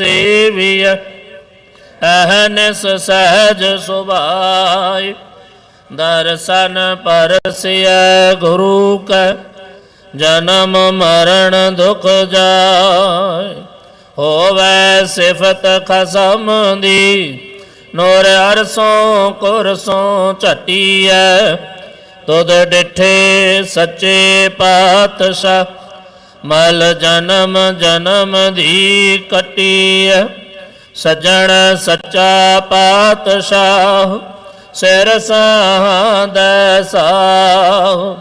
ਸੇਵਿਆ ਅਹਨਸ ਸਹਜ ਸੁਭਾਈ ਦਰਸ਼ਨ ਪਰਸਿਐ ਗੁਰੂ ਕੈ। ਜਨਮ ਮਰਨ ਦੁਖ ਜਾਏ ਹੋਵੇ ਸਿਫਤ ਖਸਮ ਦੀ। ਨੂਰ ਅਰਸੋਂ ਕੁਰਸੋਂ ਝਟੀਐ। ਤੁਧ ਡਿਠੇ ਸੱਚੇ ਪਾਤਸ਼ਾਹ। ਮਲ ਜਨਮ ਜਨਮ ਦੀ ਕਟੀ ਸਜਣ ਸੱਚਾ ਪਾਤਸ਼ਾਹ, ਸਿਰ ਸਾਹਦੈ ਸਾਹ।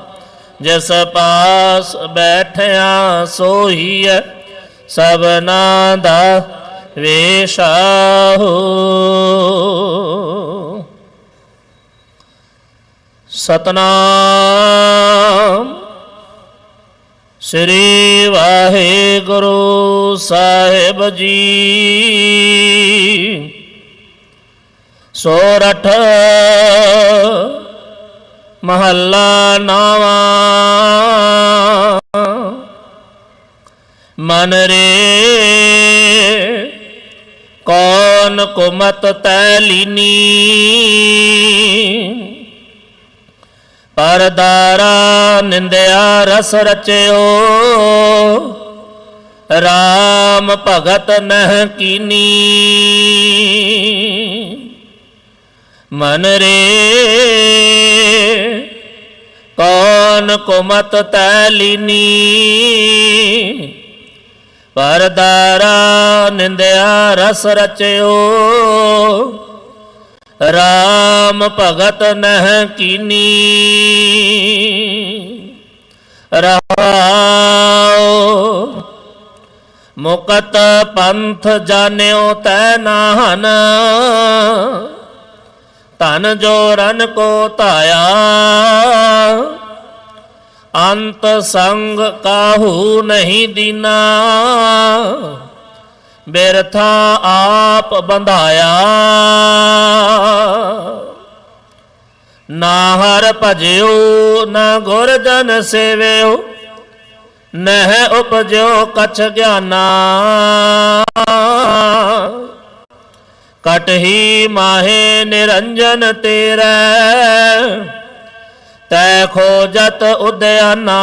ਜਿਸ ਪਾਸ ਬੈਠਿਆ ਸੋਹੀਐ ਸਭਨਾ ਦਾ ਵੇਸ਼ਾਹੋ। ਸਤਨਾਮ। ਸ੍ਰੀ ਵਾਹਿਗੁਰੂ ਸਾਹਿਬ ਜੀ। ਸੋਰਠ ਮਹੱਲਾ ਨਾਵਾ। ਮਨ ਰੇ ਕੌਣ ਕੁਮਤ ਤੈ ਲੀਨੀ। ਪਰਦਾਰਾ ਨਿੰਦਿਆ ਰਸ ਰਚਿਓ। RAM ਭਗਤ ਨਹਿ ਕੀਨੀ। ਮਨ ਰੇ ਕੌਣ ਕੁਮਤ ਤੈ ਪਰਦਾਰਾ ਨਿੰਦਿਆ ਰਸ ਰਚਿਓ। RAM ਭਗਤ ਨਹਿ ਕੀਨੀ। ਰਹਾਉ। ਮੁਕਤ ਪੰਥ ਜਾਣਿਓ ਤੈ ਨਾਹਨ। ਧਨ ਜੋ ਰਨ ਕੋ ਧਾਇਆ। ਅੰਤ ਸੰਗ ਕਾਹੂ ਨਹੀਂ ਦੀਨਾ। ਬਿਰਥਾ ਆਪ ਬੰਧਾਇਆ। ਨਾ ਹਰ ਭਜਿਓ, ਨਾ ਗੁਰ ਜਨ ਸੇਵਿਓ ਨਹਿ ਉਪਜਿਓ ਕਛ ਗਿਆਨਾ। ਕਟਹੀ ਮਾਹੇ ਨਿਰੰਜਨ ਤੇਰੇ, ਤੈ ਖੋਜਤ ਉਦਿਆਨਾ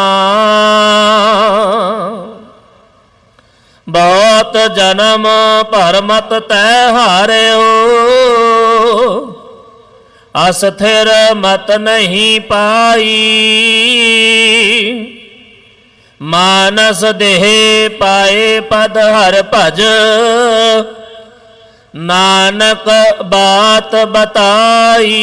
ਬਹੁਤ ਜਨਮ ਭਰਮਤ ਤੈ ਹਾਰਿਓ। ਅਸਥਿਰ ਮਤ ਨਹੀਂ ਪਾਈ। ਮਾਨਸ ਦੇਹ ਪਾਏ ਪਦ ਹਰ ਭਜ। ਨਾਨਕ ਬਾਤ ਬਤਾਈ।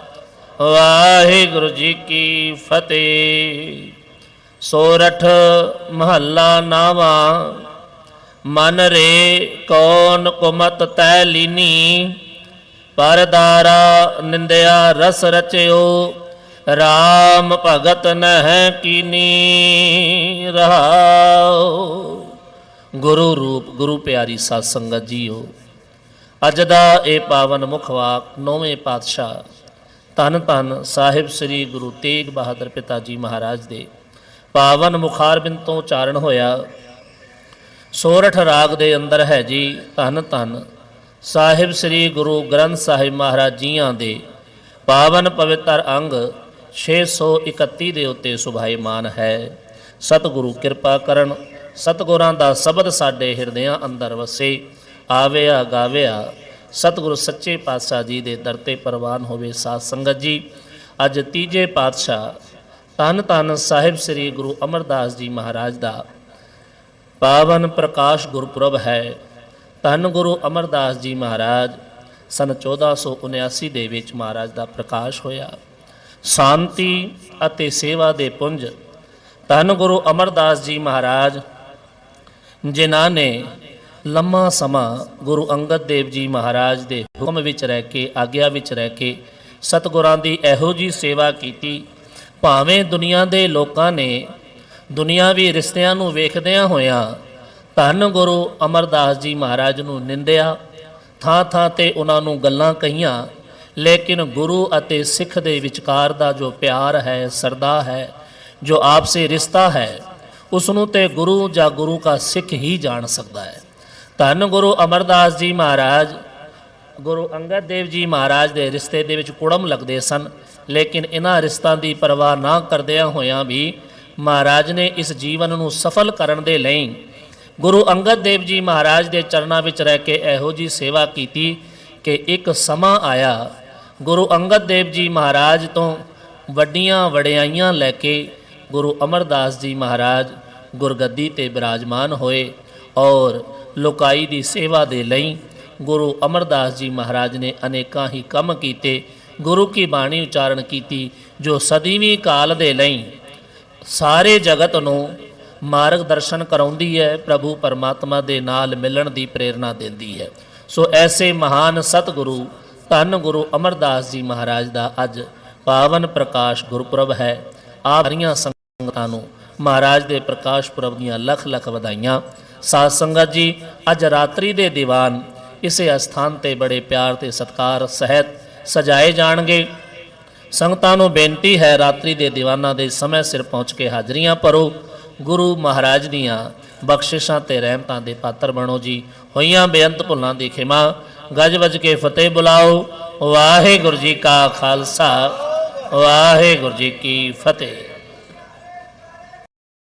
ਵਾਹਿਗੁਰੂ ਜੀ ਕੀ ਫਤਿਹ। ਸੋਰਠ ਮਹੱਲਾ ਨਾਵਾ, ਮਨ ਰੇ ਕੌਣ ਕੁਮਤ ਤੈ ਲੀਨੀ, ਪਰਦਾਰਾ ਨਿੰਦਿਆ ਰਸ ਰਚਿਓ RAM ਭਗਤ ਨਹਿ ਕੀਨੀ ਰਹਾਉ। ਗੁਰੂ ਰੂਪ, ਗੁਰੂ ਪਿਆਰੀ ਸਾਧ ਸੰਗਤ ਜੀਓ, ਅੱਜ ਦਾ ਇਹ ਪਾਵਨ ਮੁਖ ਵਾਕ ਨੌਵੇਂ ਪਾਤਸ਼ਾਹ ਧੰਨ ਧੰਨ ਸਾਹਿਬ ਸ੍ਰੀ ਗੁਰੂ ਤੇਗ ਬਹਾਦਰ ਪਿਤਾ ਜੀ ਮਹਾਰਾਜ ਦੇ। ਪਾਵਨ ਮੁਖਾਰਬਿੰਦ ਤੋਂ ਉਚਾਰਨ ਹੋਇਆ। ਸੋਰਠ ਰਾਗ ਦੇ ਅੰਦਰ ਹੈ ਜੀ ਧੰਨ ਧੰਨ ਸਾਹਿਬ ਸ੍ਰੀ ਗੁਰੂ ਗ੍ਰੰਥ ਸਾਹਿਬ ਮਹਾਰਾਜ ਜੀਆਂ ਦੇ। ਪਾਵਨ ਪਵਿੱਤਰ ਅੰਗ 631 ਦੇ ਉੱਤੇ ਸੁਭਾਈਮਾਨ ਹੈ। ਸਤਿਗੁਰੂ ਕਿਰਪਾ ਕਰਨ, ਸਤਿਗੁਰਾਂ ਦਾ ਸ਼ਬਦ ਸਾਡੇ ਹਿਰਦਿਆਂ ਅੰਦਰ ਵਸੇ। ਆਵਿਆ, ਗਾਵਿਆ ਸਤਿਗੁਰੂ ਸੱਚੇ ਪਾਤਸ਼ਾਹ ਜੀ ਦੇ ਦਰ ਤੇ ਪ੍ਰਵਾਨ ਹੋਵੇ ਸਾਧ ਸੰਗਤ ਜੀ। ਅੱਜ ਤੀਜੇ ਪਾਤਸ਼ਾਹ ਧੰਨ ਧੰਨ ਸਾਹਿਬ ਸ੍ਰੀ ਗੁਰੂ ਅਮਰਦਾਸ ਜੀ ਮਹਾਰਾਜ ਦਾ ਪਾਵਨ ਪ੍ਰਕਾਸ਼ ਗੁਰਪੁਰਬ ਹੈ। ਧੰਨ ਗੁਰੂ ਅਮਰਦਾਸ ਜੀ ਮਹਾਰਾਜ, ਸਨ 1479 ਦੇ ਵਿੱਚ ਮਹਾਰਾਜ ਦਾ ਪ੍ਰਕਾਸ਼ ਹੋਇਆ। ਸ਼ਾਂਤੀ ਅਤੇ ਸੇਵਾ ਦੇ ਪੁੰਜ ਧੰਨ ਗੁਰੂ ਅਮਰਦਾਸ ਜੀ ਮਹਾਰਾਜ, ਜਿਨ੍ਹਾਂ ਨੇ ਲੰਮਾ ਸਮਾਂ ਗੁਰੂ ਅੰਗਦ ਦੇਵ ਜੀ ਮਹਾਰਾਜ ਦੇ ਹੁਕਮ ਵਿੱਚ ਰਹਿ ਕੇ, ਆਗਿਆ ਵਿੱਚ ਰਹਿ ਕੇ ਸਤਿਗੁਰਾਂ ਦੀ ਇਹੋ ਜੀ ਸੇਵਾ ਕੀਤੀ। ਭਾਵੇਂ ਦੁਨੀਆ ਦੇ ਲੋਕਾਂ ਨੇ ਦੁਨਿਆਵੀ ਰਿਸ਼ਤਿਆਂ ਨੂੰ ਵੇਖਦਿਆਂ ਹੋਇਆਂ ਧੰਨ ਗੁਰੂ ਅਮਰਦਾਸ ਜੀ ਮਹਾਰਾਜ ਨੂੰ ਨਿੰਦਿਆ ਥਾਂ ਥਾਂ ਤੇ ਉਹਨਾਂ ਨੂੰ ਗੱਲਾਂ ਕਹੀਆਂ, ਲੇਕਿਨ ਗੁਰੂ ਅਤੇ ਸਿੱਖ ਦੇ ਵਿਚਕਾਰ ਦਾ ਜੋ ਪਿਆਰ ਹੈ, ਸਰਦਾ ਹੈ, ਜੋ ਆਪਸੇ ਰਿਸ਼ਤਾ ਹੈ ਉਸ ਨੂੰ ਤੇ ਗੁਰੂ ਜਾਂ ਗੁਰੂ ਦਾ ਸਿੱਖ ਹੀ ਜਾਣ ਸਕਦਾ ਹੈ। ਧੰਨ ਗੁਰੂ ਅਮਰਦਾਸ ਜੀ ਮਹਾਰਾਜ, ਗੁਰੂ ਅੰਗਦ ਦੇਵ ਜੀ ਮਹਾਰਾਜ ਦੇ ਰਿਸ਼ਤੇ ਦੇ ਵਿੱਚ ਕੁੜਮ ਲੱਗਦੇ ਸਨ, ਲੇਕਿਨ ਇਹਨਾਂ ਰਿਸ਼ਤਾਂ ਦੀ ਪਰਵਾਹ ਨਾ ਕਰਦਿਆਂ ਹੋਇਆਂ ਵੀ ਮਹਾਰਾਜ ਨੇ ਇਸ ਜੀਵਨ ਨੂੰ ਸਫਲ ਕਰਨ ਦੇ ਲਈ ਗੁਰੂ ਅੰਗਦ ਦੇਵ ਜੀ ਮਹਾਰਾਜ ਦੇ ਚਰਨਾਂ ਵਿੱਚ ਰਹਿ ਕੇ ਇਹੋ ਜੀ ਸੇਵਾ ਕੀਤੀ ਕਿ ਇੱਕ ਸਮਾਂ ਆਇਆ, ਗੁਰੂ ਅੰਗਦ ਦੇਵ ਜੀ ਮਹਾਰਾਜ ਤੋਂ ਵੱਡੀਆਂ ਵਡਿਆਈਆਂ ਲੈ ਕੇ ਗੁਰੂ ਅਮਰਦਾਸ ਜੀ ਮਹਾਰਾਜ ਗੁਰਗੱਦੀ ਤੇ ਬਿਰਾਜਮਾਨ ਹੋਏ ਔਰ ਲੋਕਾਈ ਦੀ ਸੇਵਾ ਦੇ ਲਈ ਗੁਰੂ ਅਮਰਦਾਸ ਜੀ ਮਹਾਰਾਜ ਨੇ ਅਨੇਕਾਂ ਹੀ ਕੰਮ ਕੀਤੇ। ਗੁਰੂ ਕੀ ਬਾਣੀ ਉਚਾਰਨ ਕੀਤੀ, ਜੋ ਸਦੀਵੀ ਕਾਲ ਦੇ ਲਈ ਸਾਰੇ ਜਗਤ ਨੂੰ ਮਾਰਗਦਰਸ਼ਨ ਕਰਾਉਂਦੀ ਹੈ, ਪ੍ਰਭੂ ਪਰਮਾਤਮਾ ਦੇ ਨਾਲ ਮਿਲਣ ਦੀ ਪ੍ਰੇਰਣਾ ਦਿੰਦੀ ਹੈ। ਸੋ ਐਸੇ ਮਹਾਨ ਸਤਿਗੁਰੂ, ਧੰਨ ਗੁਰੂ ਅਮਰਦਾਸ ਜੀ ਮਹਾਰਾਜ ਦਾ ਅੱਜ ਪਾਵਨ ਪ੍ਰਕਾਸ਼ ਗੁਰਪੁਰਬ ਹੈ। ਆਪ ਸਾਰੀਆਂ ਸੰਗਤਾਂ ਨੂੰ ਮਹਾਰਾਜ ਦੇ ਪ੍ਰਕਾਸ਼ ਪੁਰਬ ਦੀਆਂ ਲੱਖ ਲੱਖ ਵਧਾਈਆਂ। ਸਾਧ ਸੰਗਤ ਜੀ, ਅੱਜ ਰਾਤਰੀ ਦੇ ਦੀਵਾਨ ਇਸੇ ਅਸਥਾਨ ਤੇ ਬੜੇ ਪਿਆਰ ਤੇ ਸਤਕਾਰ ਸਹਿਤ ਸਜਾਏ ਜਾਣਗੇ। ਸੰਗਤਾਂ ਨੂੰ ਬੇਨਤੀ ਹੈ, ਰਾਤਰੀ ਦੇ ਦੀਵਾਨਾਂ ਦੇ ਸਮੇਂ ਸਿਰ ਪਹੁੰਚ ਕੇ ਹਾਜ਼ਰੀਆਂ ਭਰੋ। ਗੁਰੂ ਮਹਾਰਾਜ ਦੀਆਂ ਬਖਸ਼ਿਸ਼ਾਂ ਤੇ ਰਹਿਮਤਾਂ ਦੇ ਪਾਤਰ ਬਣੋ ਜੀ। ਹੋਈਆਂ ਬੇਅੰਤ ਭੁੱਲਾਂ ਦੀ ਖਿਮਾ, ਗੱਜ ਵੱਜ ਕੇ ਫਤਿਹ ਬੁਲਾਓ। ਵਾਹਿਗੁਰੂ ਜੀ ਕਾ ਖਾਲਸਾ, ਵਾਹਿਗੁਰੂ ਜੀ ਕੀ ਫਤਿਹ।